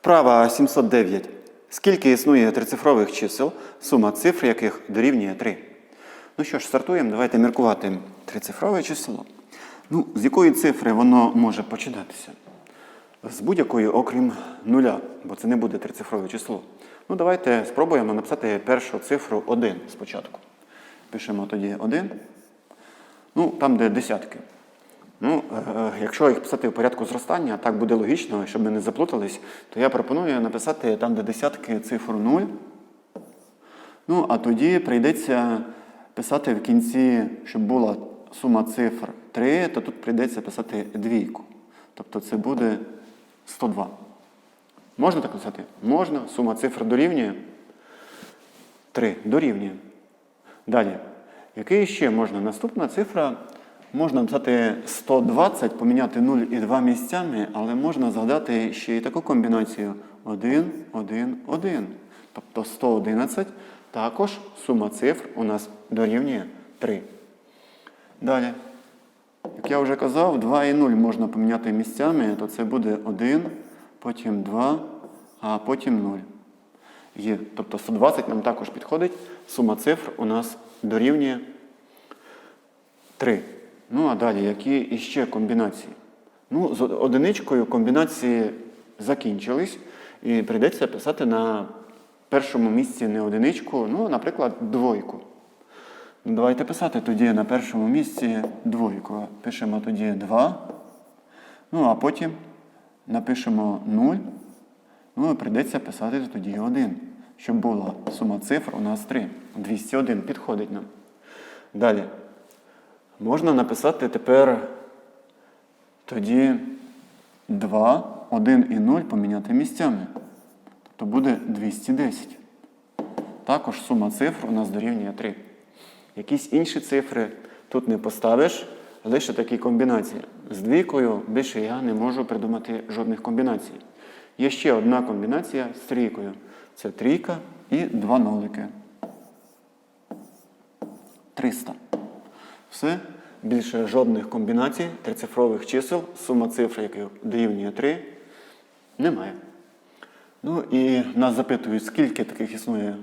Вправа 709. Скільки існує трицифрових чисел, сума цифр яких дорівнює 3? Ну що ж, стартуємо. Давайте міркувати трицифрове число. Ну, з якої цифри воно може починатися? З будь-якої, окрім нуля, бо це не буде трицифрове число. Ну, давайте спробуємо написати першу цифру 1 спочатку. Пишемо тоді 1. Ну, там, де десятки. Ну, е, якщо їх писати в порядку зростання, так буде логічно, щоб ми не заплутались, то я пропоную написати там, де десятки цифру 0. Ну, а тоді прийдеться писати в кінці, щоб була сума цифр 3, то тут прийдеться писати двійку. Тобто це буде 102. Можна так написати? Можна. Сума цифр дорівнює 3. Дорівнює. Далі. Який ще можна? Наступна цифра можна написати 120, поміняти 0 і 2 місцями, але можна згадати ще й таку комбінацію 1, 1, 1. Тобто 111. Також сума цифр у нас дорівнює 3. Далі. Як я вже казав, 2 і 0 можна поміняти місцями, то це буде 1, потім 2, а потім 0. Є. Тобто 120 нам також підходить. Сума цифр у нас дорівнює 3. Ну а далі, які іще комбінації? Ну, з одиничкою комбінації закінчились, і прийдеться писати на першому місці не одиничку, ну, наприклад, двойку. Ну, Давайте писати тоді на першому місці двойку. Пишемо тоді 2. Ну, а потім напишемо 0. Ну і прийдеться писати тоді 1, щоб була сума цифр у нас 3. 201 підходить нам. Далі. Можна написати тепер тоді 2, 1 і 0 поміняти місцями. Тобто буде 210. Також сума цифр у нас дорівнює 3. Якісь інші цифри тут не поставиш, лише такі комбінації. З двійкою більше я не можу придумати жодних комбінацій. Є ще одна комбінація з трійкою. Це трійка і два нолики. 300. Все. Більше жодних комбінацій трицифрових чисел, сума цифр, яких дорівнює 3, немає. Ну і нас запитують, скільки таких існує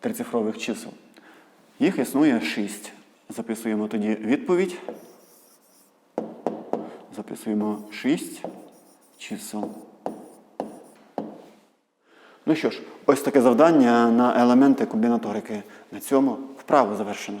трицифрових чисел. Їх існує 6. Записуємо тоді відповідь. Записуємо 6 чисел. Ну що ж, ось таке завдання на елементи комбінаторики. На цьому вправо завершено.